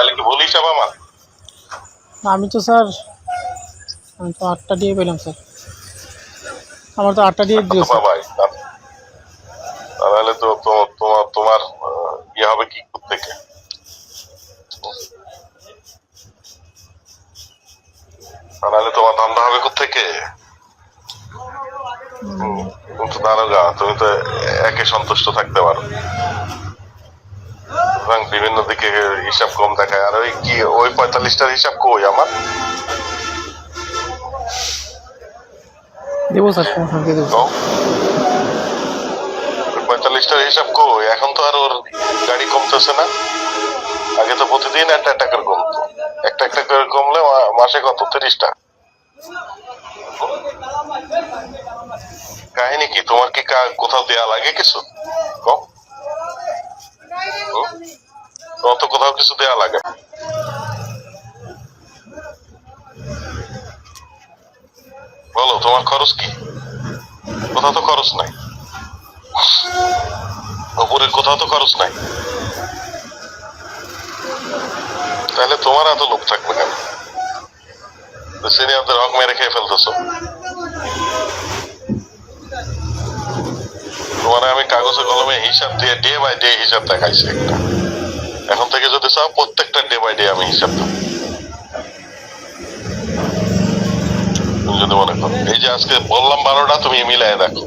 তাহলে কি ভুল হিসাব আমার আমি তো স্যার আমি তো আটটা দিয়ে পেলাম স্যার। আমার তো আটটা দিয়ে স্যার বাবাই তাহলে তো তোমার তোমার ইয়ে হবে কি থেকে তাহলে তোমার ধান্দা হবে থেকে দারোগা তুমি তো একে সন্তুষ্ট থাকতে পারো। সুতরাং বিভিন্ন দিকে হিসাব কম দেখায়। আর ওই কি ওই পঁয়তাল্লিশটার হিসাব কই আমার? দেবো স্যার পঁয়তাল্লিশটার হিসাব কই? এখন তো আর ওর গাড়ি কমতেছে না। আগে তো প্রতিদিন একটা একটা করে কমতো। একটা একটা করে কমলে মাসে কত? তিরিশটা। কাহিনী কি? তোমার কি কা- কোথাও দেয়া লাগে কিছু? কম কিছু দেয়া লাগে। বলো, তোমার খরচ কি? কোথাও তো খরচ নাই। উপরে কোথাও তো খরচ নাই। তাহলে তোমার এত লোক থাকবে কেন? সিনিয়রদের হক মেরে খেয়ে ফেলতেছো। তোমার আমি কাগজে কলমে হিসাব দিয়ে ডে বাই ডে হিসাব দেখাইছি একটা। এখন থেকে যদি চাও, প্রত্যেকটা ডে বাই ডে আমি হিসাব দেবো যদি মনে করো, এই যে আজকে বললাম বারোটা, তুমি মিলাই দেখো।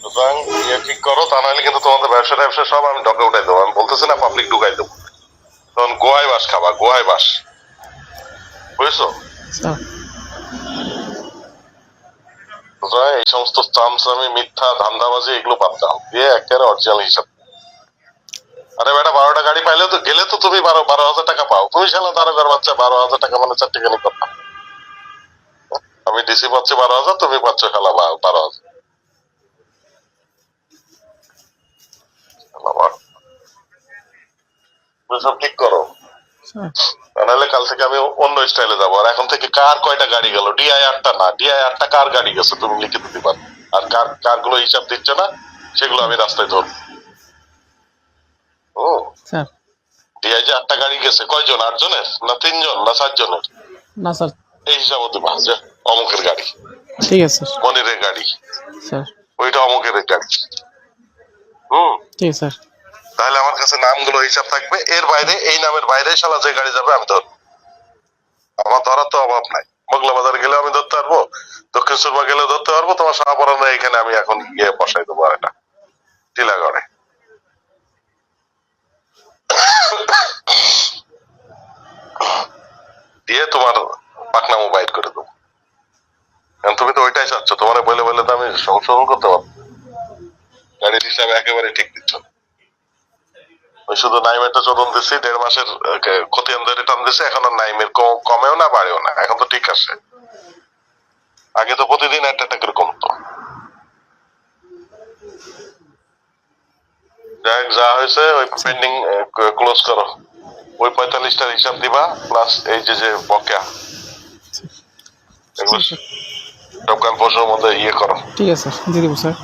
সুতরাং ইয়ে ঠিক করো, তা নাহলে কিন্তু তোমাদের ব্যবসা ব্যবসা সব আমি ডকে উঠাই দেবো। আমি বলতেছি না পাবলিক ঢুকাই দেবো। তখন গোয়ায় বাস খাবা, গোয়ায় বাস। বুঝছ? সুতরাং এই সমস্ত চামচামি মিথ্যা, ধান্দাবাজি, এগুলো বাদ দাও। দিয়ে একেবারে অরিজিনাল হিসাব। আরে বেটা, বারোটা গাড়ি পাইলে তো, গেলে তো তুমি বারো বারো হাজার টাকা পাও। তুমি শালা দারোগার বাচ্চা, বারো হাজার টাকা মানে চারটে গাড়ি কথা। আমি ডিসি পাচ্ছি বারো হাজার, তুমি পাচ্ছ শালা বারো হাজার শালা বারো। তুমি সব ঠিক করো স্যার নাহলে কাল থেকে আমি অন্য স্টাইলে যাব। আর এখন থেকে কার কয়টা গাড়ি গেল? ডিআই আটটা না। ডিআই আটটা কার গাড়ি গেছে তুমি লিখে দিতে পারো। আর কার কারগুলো হিসাব দিচ্ছে না সেগুলো আমি রাস্তায় ধরবো। ও। ডিআই যে আটটা গাড়ি গেছে। কয়জন? আটজনের? না তিনজন? না চারজনের না স্যার। এই হিসাব দিবা যে অমুকের গাড়ি। ঠিক আছে মনিরের গাড়ি। স্যার। ওইটা অমুকের গাড়ি। হুম। ঠিক স্যার। তাহলে আমার কাছে নামগুলো হিসাব থাকবে। এর বাইরে, এই নামের বাইরে শালা যে গাড়ি যাবে, আমি ধরবো। আমার ধরার তো অভাব নাই। মোগলা বাজার গেলে আমি ধরতে পারব দক্ষিণ সুরমা গেলে ধরতে পারব। তোমার শাহপরানো এখানে আমি এখন গিয়ে বসাই দেবো এটা। টিলাগড়ে। দিয়ে তোমার পাকনামো বাইট করে দেবো। কারণ তুমি তো ওইটাই চাচ্ছ, তোমার বলে বলে তো আমি সংশোধন করতে পারব। গাড়ির হিসাবে একেবারে ঠিক। ওই শুধু নাইমেরটা চোদন দিচ্ছি দেড় মাসের খতিয়ানদের রিটার্ন দিচ্ছে এখন আর নাইমের কমেও না বাড়েও না এখন তো ঠিক আছে। আগে তো প্রতিদিন একটা একটা করে কমতো। যাই যা হয়েছে ওই পেন্ডিং ক্লোজ করো। ওই পঁয়তাল্লিশটার হিসাব দিবা প্লাস এই যে যে বকেয়া। এগুলো সব মধ্যে ইয়ে করো। ঠিক আছে দিয়ে দেবো স্যার।